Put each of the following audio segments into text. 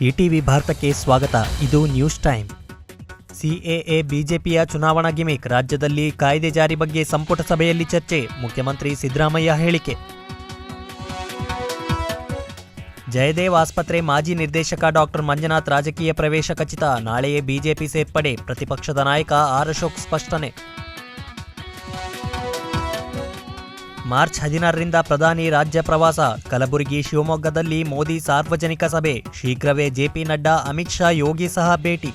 ETV ಭಾರತಕ್ಕೆ ಸ್ವಾಗತ. ಇದು ನ್ಯೂಸ್ ಟೈಮ್. ಸಿಎಎ ಬಿಜೆಪಿಯ ಚುನಾವಣಾ ಗಿಮಿಕ್. ರಾಜ್ಯದಲ್ಲಿ ಕಾಯ್ದೆ ಜಾರಿ ಬಗ್ಗೆ ಸಂಪುಟ ಸಭೆಯಲ್ಲಿ ಚರ್ಚೆ. ಮುಖ್ಯಮಂತ್ರಿ ಸಿದ್ದರಾಮಯ್ಯ ಹೇಳಿಕೆ. ಜಯದೇವ್ ಆಸ್ಪತ್ರೆ ಮಾಜಿ ನಿರ್ದೇಶಕ ಡಾಕ್ಟರ್ ಮಂಜುನಾಥ್ ರಾಜಕೀಯ ಪ್ರವೇಶ ಖಚಿತ. ನಾಳೆಯೇ ಬಿಜೆಪಿ ಸೇರ್ಪಡೆ. ಪ್ರತಿಪಕ್ಷದ ನಾಯಕ ಆರ್ ಅಶೋಕ್ ಸ್ಪಷ್ಟನೆ. ಮಾರ್ಚ್ ಹದಿನಾರರಿಂದ ಪ್ರಧಾನಿ ರಾಜ್ಯ ಪ್ರವಾಸ. ಕಲಬುರಗಿ ಶಿವಮೊಗ್ಗದಲ್ಲಿ ಮೋದಿ ಸಾರ್ವಜನಿಕ ಸಭೆ. ಶೀಘ್ರವೇ ಜೆಪಿ ನಡ್ಡಾ, ಅಮಿತ್ ಶಾ, ಯೋಗಿ ಸಹ ಭೇಟಿ.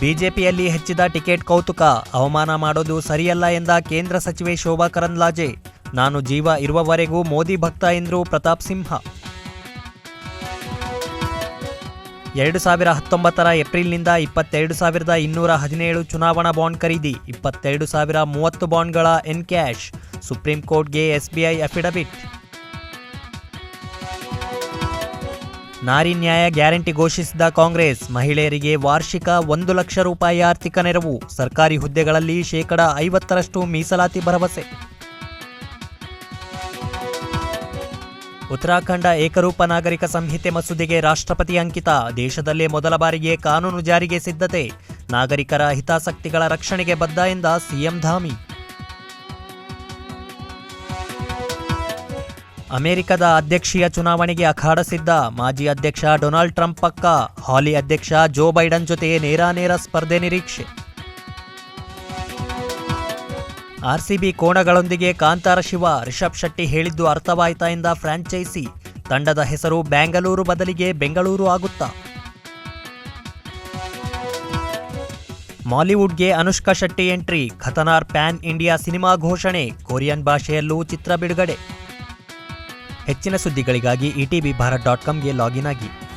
ಬಿಜೆಪಿಯಲ್ಲಿ ಹೆಚ್ಚಿದ ಟಿಕೆಟ್ ಕೌತುಕ. ಅವಮಾನ ಮಾಡೋದು ಸರಿಯಲ್ಲ ಎಂದ ಕೇಂದ್ರ ಸಚಿವೆ ಶೋಭಾ ಕರಂದ್ಲಾಜೆ. ನಾನು ಜೀವ ಇರುವವರೆಗೂ ಮೋದಿ ಭಕ್ತ ಎಂದರು ಪ್ರತಾಪ್ ಸಿಂಹ. ಎರಡು ಸಾವಿರ ಹತ್ತೊಂಬತ್ತರ ಏಪ್ರಿಲ್ನಿಂದ ಇಪ್ಪತ್ತೆರಡು ಸಾವಿರದ ಇನ್ನೂರ ಹದಿನೇಳು ಚುನಾವಣಾ ಬಾಂಡ್ ಖರೀದಿ, ಇಪ್ಪತ್ತೆರಡು ಸಾವಿರ ಮೂವತ್ತು ಬಾಂಡ್ಗಳ ಎನ್ ಕ್ಯಾಶ್ ಸುಪ್ರೀಂ ಕೋರ್ಟ್ಗೆ ಎಸ್ಬಿಐ ಅಫಿಡವಿಟ್. ನಾರಿ ನ್ಯಾಯ ಗ್ಯಾರಂಟಿ ಘೋಷಿಸಿದ ಕಾಂಗ್ರೆಸ್, ಮಹಿಳೆಯರಿಗೆ ವಾರ್ಷಿಕ ಒಂದು ಲಕ್ಷ ರೂಪಾಯಿ ಆರ್ಥಿಕ ನೆರವು, ಸರ್ಕಾರಿ ಹುದ್ದೆಗಳಲ್ಲಿ ಶೇಕಡ ಐವತ್ತರಷ್ಟು ಮೀಸಲಾತಿ ಭರವಸೆ. ಉತ್ತರಾಖಂಡ ಏಕರೂಪ ನಾಗರಿಕ ಸಂಹಿತೆ ಮಸೂದೆಗೆ ರಾಷ್ಟ್ರಪತಿ ಅಂಕಿತ. ದೇಶದಲ್ಲೇ ಮೊದಲ ಬಾರಿಗೆ ಕಾನೂನು ಜಾರಿಗೆ ಸಿದ್ಧತೆ. ನಾಗರಿಕರ ಹಿತಾಸಕ್ತಿಗಳ ರಕ್ಷಣೆಗೆ ಬದ್ಧ ಎಂದ ಸಿಎಂ ಧಾಮಿ. ಅಮೆರಿಕದ ಅಧ್ಯಕ್ಷೀಯ ಚುನಾವಣೆಗೆ ಅಖಾಡ ಸಿದ್ಧ. ಮಾಜಿ ಅಧ್ಯಕ್ಷ ಡೊನಾಲ್ಡ್ ಟ್ರಂಪ್ ಪಕ್ಕ. ಹಾಲಿ ಅಧ್ಯಕ್ಷ ಜೋ ಬೈಡನ್ ಜೊತೆ ನೇರಾನೇರ ಸ್ಪರ್ಧೆ ನಿರೀಕ್ಷೆ. ಆರ್ಸಿಬಿ ಕೋಣಗಳೊಂದಿಗೆ ಕಾಂತಾರ ಶಿವ, ರಿಷಬ್ ಶೆಟ್ಟಿ ಹೇಳಿದ್ದು ಅರ್ಥವಾಯ್ತಾ ಎಂದ ಫ್ರಾಂಚೈಸಿ. ತಂಡದ ಹೆಸರು ಬ್ಯಾಂಗಲೂರು ಬದಲಿಗೆ ಬೆಂಗಳೂರು ಆಗುತ್ತಾ? ಮಾಲಿವುಡ್ಗೆ Anushka Shetty entry, Kathanar pan India cinema ಘೋಷಣೆ, ಕೊರಿಯನ್ ಭಾಷೆಯಲ್ಲೂ ಚಿತ್ರ ಬಿಡುಗಡೆ. ಹೆಚ್ಚಿನ ಸುದ್ದಿಗಳಿಗಾಗಿ ಇಟಿಬಿ ಭಾರತ್ ಡಾಟ್ ಕಾಮ್ಗೆ ಲಾಗಿನ್ ಆಗಿ.